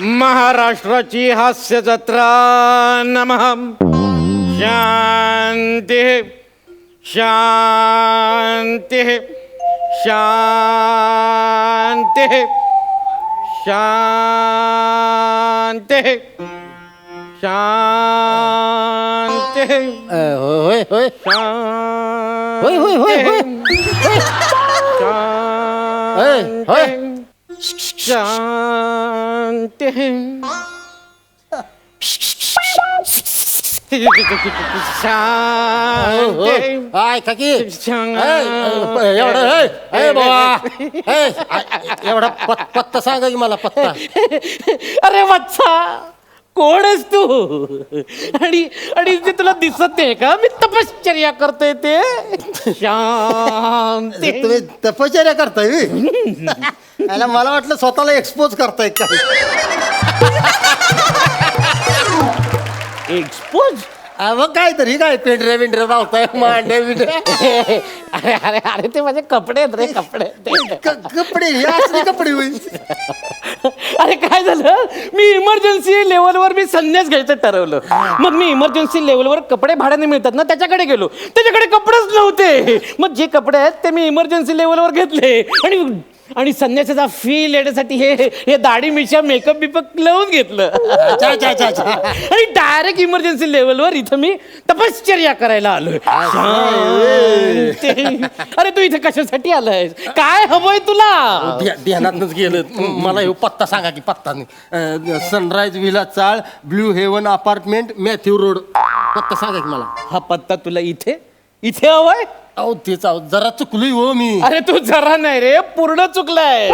महाराष्ट्राची हास्य जत्रा नम. शांती शांती शांती शांती शांती. होय होय होय. होय होय होय होय. म्हणते शांते ऐका की एवढं एवढा पत्ता सांगा की मला पत्ता. अरे वत्सा. कोण आहेस तू? आणि आणि ते तुला दिसत नाही का? मी तपश्चर्या करतोय ते. शांती. तुम्ही तपश्चर्या करताय? याला मला वाटलं स्वतःला एक्सपोज करताय काय एक्सपोज अ, मग काय तरी काय पेंढरे बिंढरे लावताय मांडे बिंडे अरे अरे अरे ते माझे कपडे आहेत रे कपडे. ते. क- कपडे हे असले कपडे होईल. अरे काय झालं? मी इमर्जन्सी लेवलवर मी संन्यास घ्यायचं ठरवलं. मग मी इमर्जन्सी लेवलवर कपडे भाड्याने मिळतात ना त्याच्याकडे गेलो. त्याच्याकडे कपडेच नव्हते. मग जे कपडे आहेत ते मी इमर्जन्सी लेवलवर घेतले. आणि आणि संन्यासाचा फील येण्यासाठी हे हे दाढी मिशा मेकअप बिपअप लावून घेतलं. अच्छा अच्छा अच्छा अच्छा. आणि डायरेक्ट इमर्जन्सी लेवलवर इथं मी तपश्चर्या करायला आलोय. शांती. अरे तू इथे कशासाठी आलायस? काय हवंय तुला? ध्या- ध्यानातनच गेलं. म- मला हे पत्ता सांगा की पत्ता नाही. सनराईज विला चाळ blue heaven apartment Matthew road पत्ता सांगा की मला. हा पत्ता तुला इथे इथे हवाय? अहो तेच अहो जरा चुकलोय हो मी. अरे तू जरा नाही रे पूर्ण चुकलाय.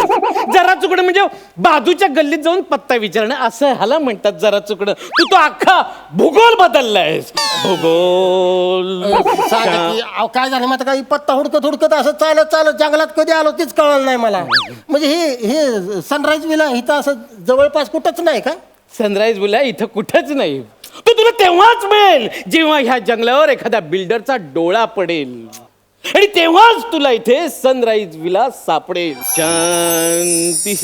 जरा चुकणं म्हणजे बाजूच्या गल्लीत जाऊन पत्ता विचारणं असं ह्याला म्हणतात जरा चुकणं. तू तो अख्खा भूगोल बदललायस. भूगोल. सांगा की अहो काय झालं माहिती काही पत्ता हुडकत हुडकत असं चालत चालत जंगलात कधी आलो तेच कळलं नाही मला. म्हणजे हे हे सनराईज विला इथं असं जवळपास कुठंच नाही का? सनराईज बोला इथं कुठंच नाही. तो तुला तेव्हाच मिळेल जेव्हा ह्या जंगलावर एखाद्या बिल्डरचा डोळा पडेल. आणि तेव्हाच तुला इथे सनराईज विला सापडेल. शांती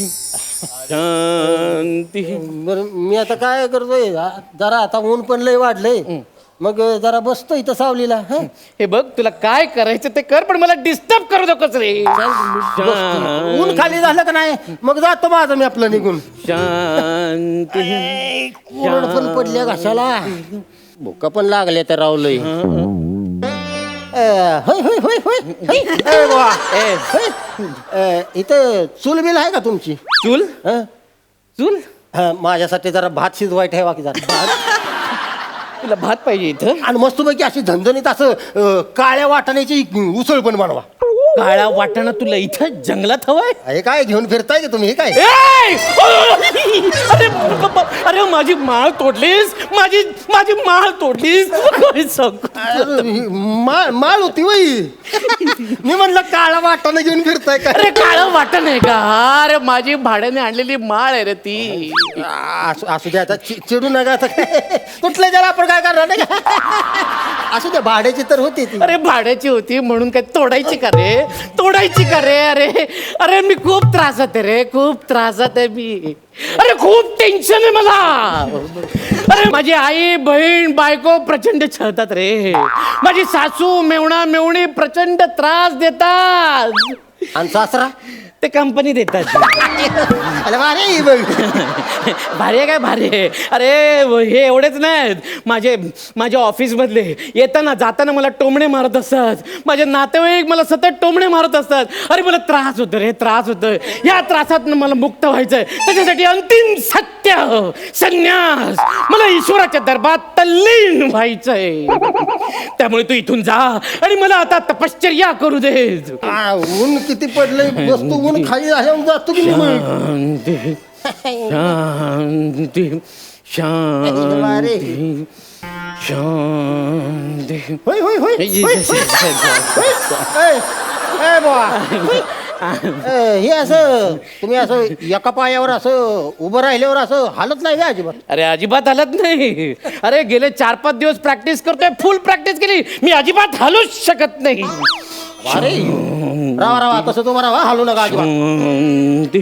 शांती. बरं मी आता काय करतोय आ- जरा आता ऊन पण लय वाढलंय. मग जरा बसतो इथं सावलीला हं? हे बघ तुला काय करायचं ते कर पण मला डिस्टर्ब करू नकोस रे. ऊन खाली झालं का नाही? मग जातो माझं मी आपलं निघून. शांती. कोरड पण पडल्या घशाला. भुका पण लागल्या त्या रावलंय. เออเฮ้ยเฮ้ยเฮ้ยเฮ้ยเฮ้ย अरे वा इथं चूल बिल आहे का तुमची? चूल? हं? चूल? माझ्यासाठी जरा भात शिजवाय ठेवा की जरा. तुला भात पाहिजे इथं. आणि मस्तपैकी अशी धंदणीत असं काळ्या वाटाण्याची उसळ पण बनवा. काळा वाटाणा तुला इथं जंगलात हवाय? हे काय घेऊन फिरताय की तुम्ही? हे काय? ए! अरे अरे माझी माळ तोडलीस? माझी माझी माळ तोडलीस? काय सांगू? अरे, मा- माळ होती वई मी म्हणलं काळा वाटाणा घेऊन फिरताय काय? अरे काळं वाटण आहे का? अरे माझी भाड्याने आणलेली माळ आहे रे ती. असू असू द्या आता चि- चिडू नका आता. कुठल्या जरा आपण काय करणार नाही का? असू द्या भाड्याची तर होती ती. अरे भाड्याची होती म्हणून काय तोडायची का रे? तोडायची का रे? अरे अरे मी खूप त्रासात आहे रे खूप त्रासात आहे मी. अरे खूप टेन्शन आहे मला. अरे माझी आई बहीण बायको प्रचंड छळतात रे. माझी सासू मेवणा मेवणी प्रचंड त्रास देतात. आणि सासरा? ते कंपनी देतात. अरे वा रे बघ. भारी आहे काय भारी आहे? अरे हे एवढेच नाहीत. माझे माझ्या ऑफिसमधले येताना जाताना मला टोमणे मारत असतात. माझे नातेवाईक मला सतत टोमणे मारत असतात. अरे मला त्रास होतो रे त्रास होतोय. या त्रासात मला मुक्त व्हायचंय. त्याच्यासाठी अंतिम सत्य संन्यास. मला ईश्वराच्या दरबारात तल्लीन व्हायचंय. त्यामुळे तू इथून जा आणि मला आता तपश्चर्या करू दे आ, ऊन किती पडलंय वस्तू ऊन खाली झाल्यावर जातो की मी मग शांती शांती शांती शांती होय होय होय होय, होय. ए, ए, बुवा. ए, हे असं तुम्ही असं एका पायावर असं उभं राहिल्यावर असं हालत नाही का अजिबात अरे अजिबात हलत नाही अरे गेले चार पाच दिवस प्रॅक्टिस करतोय फुल प्रॅक्टिस केली मी अजिबात हलूच शकत नाही अरे रावा रावा तसं तुम्हाला राहा हालू नका अजिबात शांती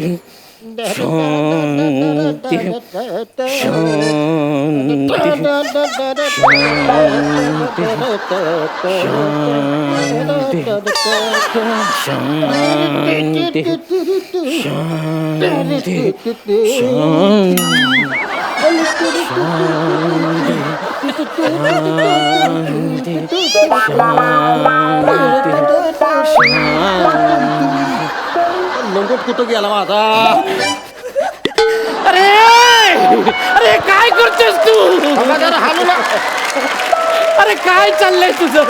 लंगोट कुठं गेला माझा? अरे! अरे काय करतोस तू? जरा हालू ना. अरे काय चाललंय तुझं?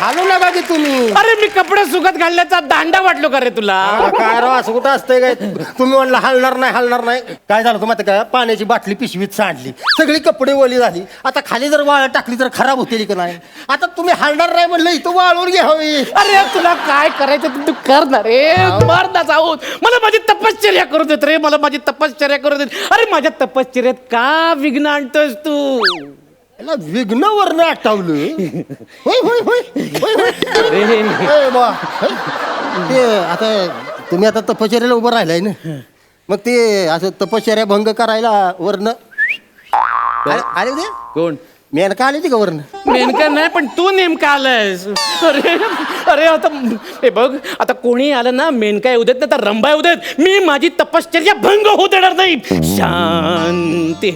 हालू नका की तुम्ही. अरे मी कपडे सुकत घालण्याचा दांडा वाटलो का रे तुला? काय राव असं कुठं असतंय काय? तुम्ही म्हणलं हलणार नाही हलणार नाही. काय झालं तुम्हाला काय? पाण्याची बाटली पिशवीत सांडली. सगळी कपडे ओली झाली. आता खाली जर वाळ टाकली तर खराब होतील की नाही? आता तुम्ही हलणार नाही म्हणलं इथं वाळून घ्यावी. अरे तुला काय करायचं? ते तू कर ना रे. मार ना जाऊन मला माझी तपश्चर्या करू देत रे. मला माझी तपश्चर्या करू देत. अरे माझ्या तपश्चर्यात का विघ्न आणतोस तू? याला विघ्न वर्ण आटवलं. होय होय होय होय होय. अरे ए, बुवा, होय. ते आता तुम्ही आता तपश्चर्याला उभं राहिलाय ना? मग ते असं तपश्चर्या भंग करायला वर्ण अरे अरे उद्या कोण? मेनका आली ती का वर्ण नेमका नाही पण तू नेमका आलायस. अरे. अरे आता हे बघ आता कोणी आलं ना मेनका येऊ देत ना तर रंबा येऊ देत मी माझी तपश्चर्या भंग होऊ देणार नाही शांती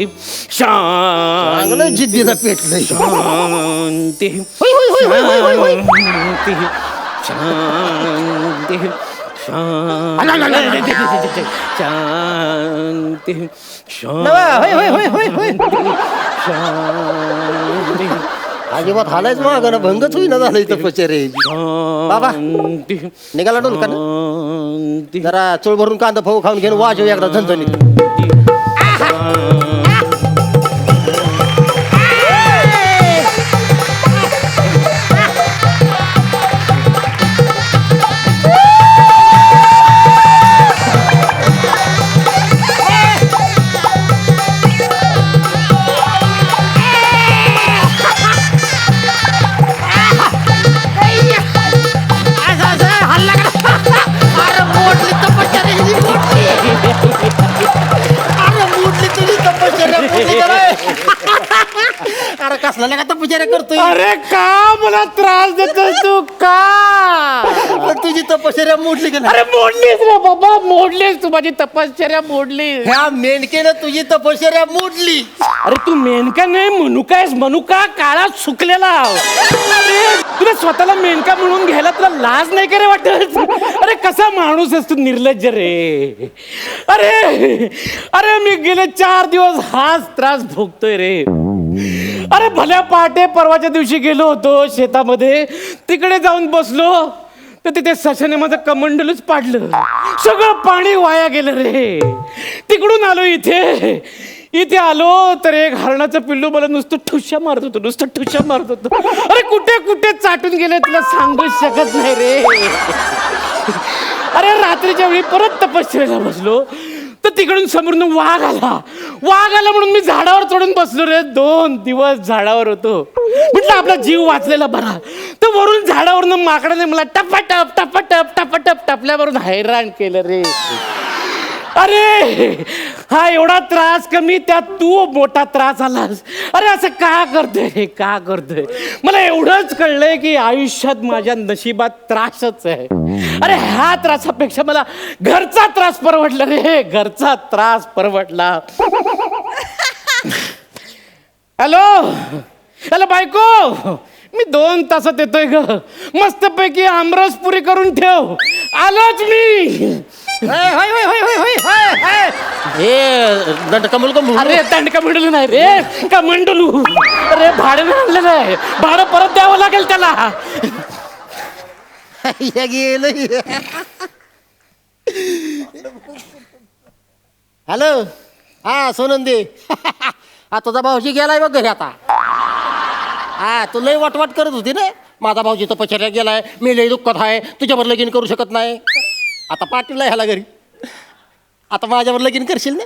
शांती जिद्दीनं पेटलंय शांती होय, होय, होय, होय, होय, होय, होय. शांती शांती अला, अला, अला, अला. शांती नवा, होय, होय, होय, होय, होय. शांती अजिबात हालायच माग ना भंगच होईना झालं इथं तपश्चर्याची बाबा. निघाला डोल का शांती जरा चोळ भरून कांदा फऊ खाऊन घेऊन वाजव एकदा झणझणीत. कसला का तपश्चर्या करतोय? अरे का? मला त्रास देतोस तू का? पण तुझी तपश्चर्या मोडली की नाही? अरे मोडलीस रे बाबा मोडलीस तू माझी तपश्चर्या मोडलीस. ह्या मेंढकेनं तुझी तपश्चर्या मोडली. अरे तू मेनका नाही मनुका आहेस मनुका काळा सुकलेला अरे तुला स्वतःला मेनका म्हणून घ्यायला तुला लाज नाही का रे वाटत अरे कसा माणूस आहेस तू निर्लज्ज रे? अरे अरे मी गेले चार दिवस हाच त्रास भोगतोय रे. अरे भल्या पहाटे परवाच्या दिवशी गेलो होतो शेतामध्ये. तिकडे जाऊन बसलो तर तिथे सशाने माझं कमंडलच पाडलं. सगळं पाणी वाया गेलं रे. तिकडून आलो इथे. इथे आलो तर एक हरणाचं पिल्लू मला नुसतं ठुश्या मारत होतं नुसतं ठुश्या मारत होतं. अरे कुठे कुठे चाटून गेले तुला सांगू शकत नाही रे. अरे रात्रीच्या वेळी परत तपश्चर्याला बसलो तर तिकडून समोरून वाघ आला. वाघ आला म्हणून मी झाडावर चढून बसलो रे. दोन दिवस झाडावर होतो. म्हटलं आपला जीव वाचलेला बरा. तर वरून झाडावरनं माकडाने मला टपाटप टपाटप टपाटप टपल्यावरून हैराण केलं रे. अरे हा एवढा त्रास कमी त्यात तू मोठा त्रास आलास अरे असं का करतोय का करतोय? मला एवढंच कळलंय की आयुष्यात माझ्या नशिबात त्रासच आहे. अरे ह्या त्रासापेक्षा मला घरचा त्रास परवडला रे. घरचा त्रास परवडला. हॅलो? हॅलो बायको? मी दोन तासात येतोय ग. मस्तपैकी आमरस पुरी करून ठेव. आलोच मी. हे दंड कमल कमल अरे दंडका मंडलू नाही रे का मंडलू अरे भाडं आणलेलं आहे भाडं परत द्यावं लागेल त्याला. गेलं हॅलो. हा सोनंदी. हा तुझा भाऊजी गेलाय बघ घरी आता. हा तू लय वाटवाट करत होती ना? माझा भाऊजी तर पचऱ्या गेलाय. मी लय दुःखात आहे. तुझ्यावर लगीन करू शकत नाही. आता पाटीलला ह्याला घरी. आता माझ्यावर लगीन करशील ना?